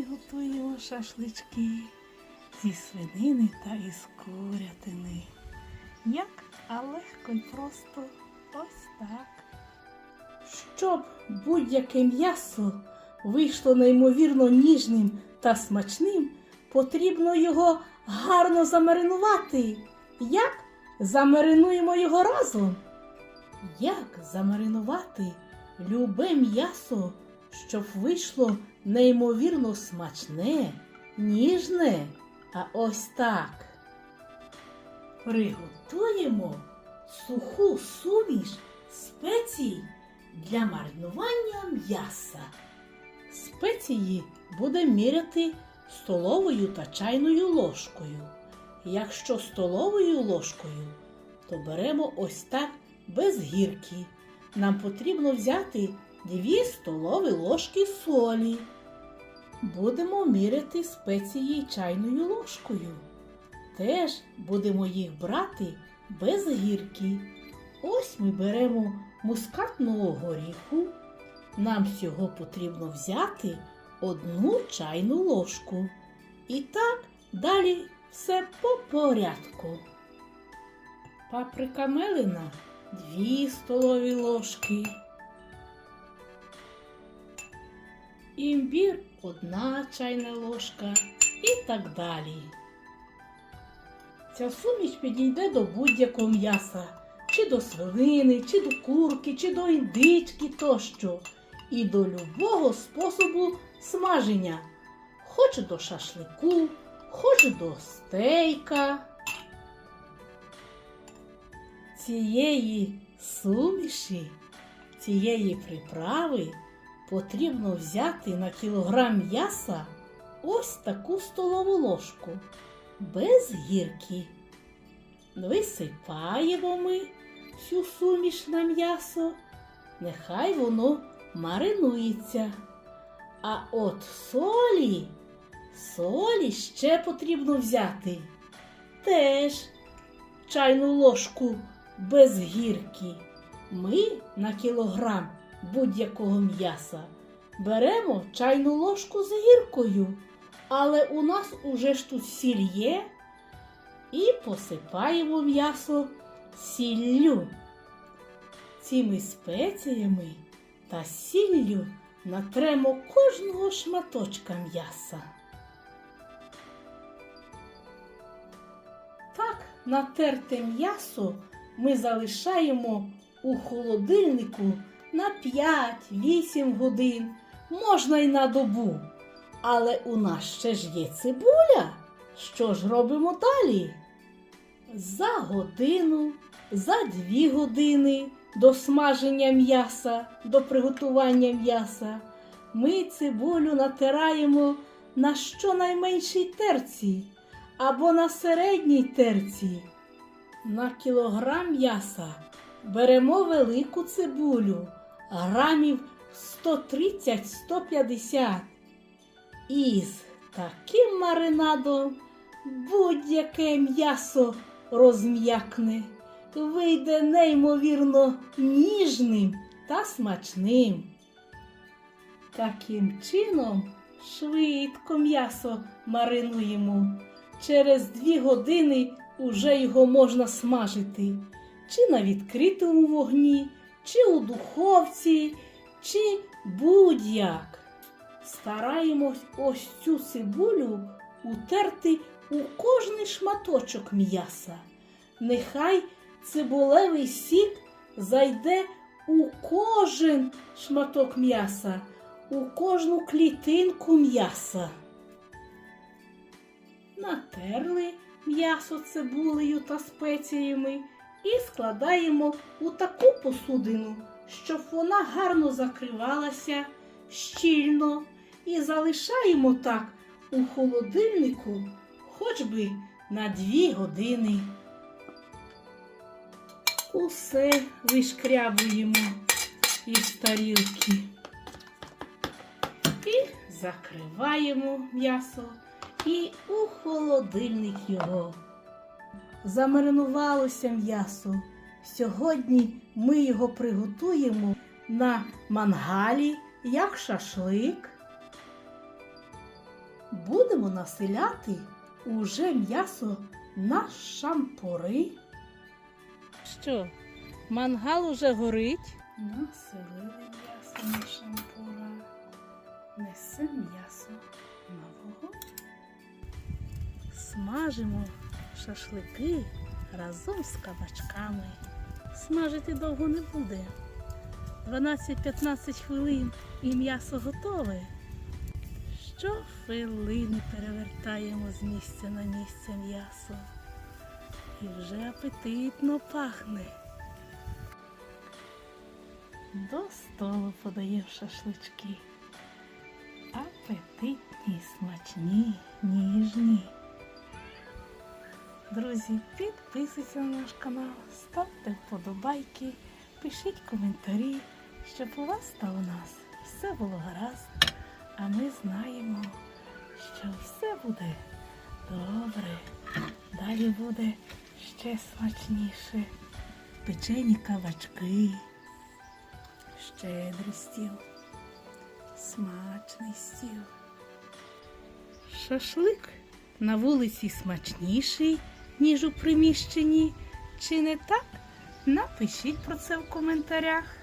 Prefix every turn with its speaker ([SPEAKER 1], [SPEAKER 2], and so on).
[SPEAKER 1] Сьогодні готуємо шашлички зі свинини та із курятини. Як, а легко й просто ось так. Щоб будь-яке м'ясо вийшло неймовірно ніжним та смачним, потрібно його гарно замаринувати. Як замаринуємо його разом? Як замаринувати любе м'ясо, щоб вийшло неймовірно смачне, ніжне, а ось так. Приготуємо суху суміш спецій для маринування м'яса. Спеції будемо міряти столовою та чайною ложкою. Якщо столовою ложкою, то беремо ось так без гірки. Нам потрібно взяти 2 столові ложки солі. Будемо міряти спеції чайною ложкою. Теж будемо їх брати без гірки. Ось ми беремо мускатного горіху. Нам всього потрібно взяти одну чайну ложку. І так далі все по порядку. Паприка мелена 2 столові ложки. Імбір одна чайна ложка і так далі. Ця суміш підійде до будь-якого м'яса, чи до свинини, чи до курки, чи до індички тощо, і до любого способу смаження, хоч до шашлику, хоч до стейка. Цієї суміші, цієї приправи потрібно взяти на кілограм м'яса ось таку столову ложку без гірки. Висипаємо ми всю суміш на м'ясо, нехай воно маринується. А от солі, солі ще потрібно взяти. Теж чайну ложку без гірки. Ми на кілограм будь-якого м'яса беремо чайну ложку з гіркою, але у нас уже ж тут сіль є і посипаємо м'ясо сіллю. Цими спеціями та сіллю натремо кожного шматочка м'яса. Так, натерте м'ясо ми залишаємо у холодильнику на 5-8 годин, можна й на добу. Але у нас ще ж є цибуля. Що ж робимо далі? За годину, за дві години до смаження м'яса, до приготування м'яса ми цибулю натираємо на щонайменшій терці або на середній терці. На кілограм м'яса беремо велику цибулю, грамів 130-150. І з таким маринадом будь-яке м'ясо розм'якне, вийде неймовірно ніжним та смачним. Таким чином швидко м'ясо маринуємо. Через дві години уже його можна смажити, чи на відкритому вогні, чи у духовці, чи будь-як. Стараємось ось цю цибулю утерти у кожний шматочок м'яса. Нехай цибулевий сік зайде у кожен шматок м'яса, у кожну клітинку м'яса. Натерли м'ясо цибулею та спеціями і складаємо у таку посудину, щоб вона гарно закривалася щільно і залишаємо так у холодильнику хоч би на дві години. Усе вишкрябуємо із тарілки і закриваємо м'ясо і у холодильник його. Замаринувалося м'ясо. Сьогодні ми його приготуємо на мангалі як шашлик. будемо населяти уже м'ясо на шампури. Що, мангал уже горить? Населили м'ясо на шампура. Несемо м'ясо на вогонь. Смажимо шашлики разом з кабачками. Смажити довго не буде. 12-15 хвилин і м'ясо готове. Щохвилини перевертаємо з місця на місце м'ясо. І вже апетитно пахне. До столу подаємо шашлички. Апетитні, смачні, ніжні. Друзі, підписуйтесь на наш канал, ставте вподобайки, пишіть коментарі, щоб у вас та у нас все було гаразд. А ми знаємо, що все буде добре. Далі буде ще смачніше. Печені кабачки, щедрий стіл, смачний стіл. Шашлик на вулиці смачніший, ніж у приміщенні. Чи не так? Напишіть про це в коментарях.